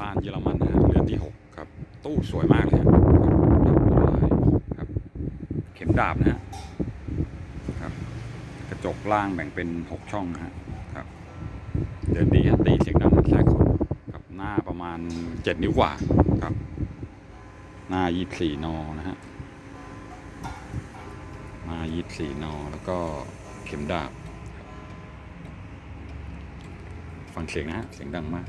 ลานเยอรมันนะฮะเรือนที่หกครับ ตู้สวยมากเลยครับครับ เข็มดาบนะฮะครับ กระจกล่างแบ่งเป็นหกช่องนะฮะครับ เดินดีฮะตีเสียงดังแทรกคนครับหน้าประมาณเจ็ดนิ้วกว่าครับ หน้ายี่สี่นอนะฮะหน้ายี่สี่นอแล้วก็เข็มดาบฟังเสียงนะฮะ เสียงดังมาก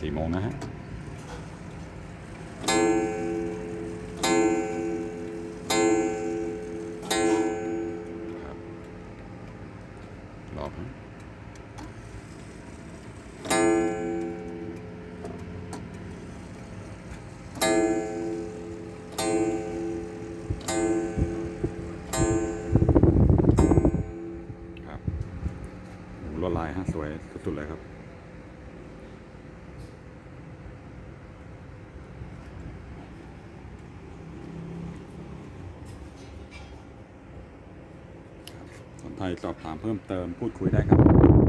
สี่โมงนะฮะครับรอบนะครับโอ้โหลวดลายฮะสวยสุดๆเลยครับ สนใจสอบถามเพิ่มเติมพูดคุยได้ครับ